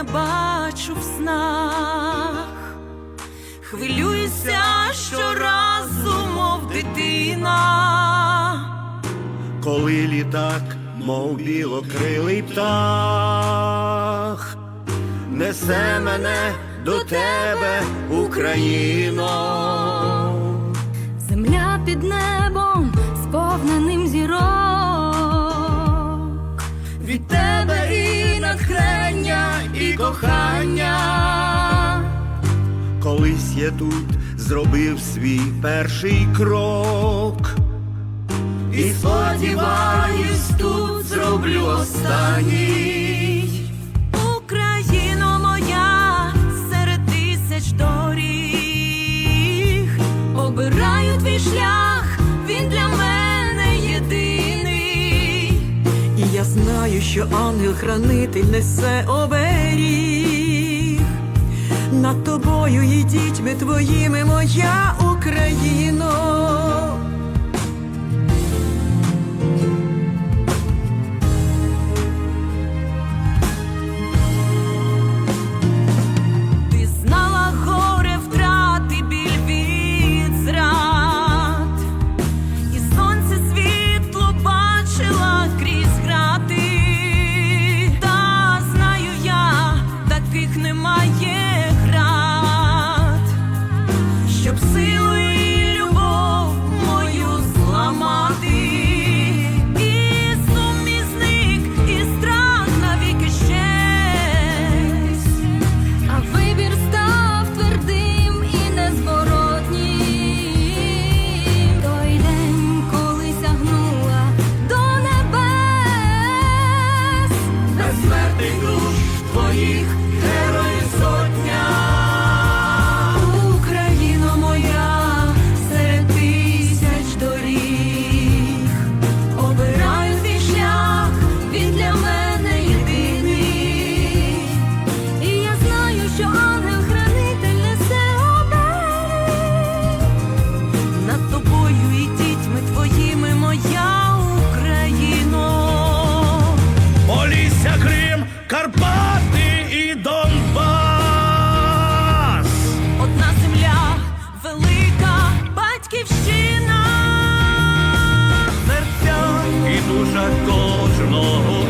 я бачу в снах, хвилююся щоразу, мов дитина. коли літак, мов білокрилий птах, несе мене до тебе, Україно. Земля під небом, сповненим зірок, кохання. Колись я тут зробив свій перший крок, І сподіваюсь, тут зроблю останній. Україно моя серед тисяч доріг. Обираю твій шлях, він для мене єдиний. І я знаю, що ангел-хранитель несе оберіг. Над тобою і дітьми твоїми, моя Україно. Душа кожного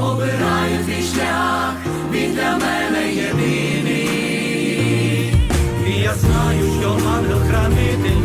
Обираю твій шлях, він для мене єдиний. І я знаю, що ангел-хранитель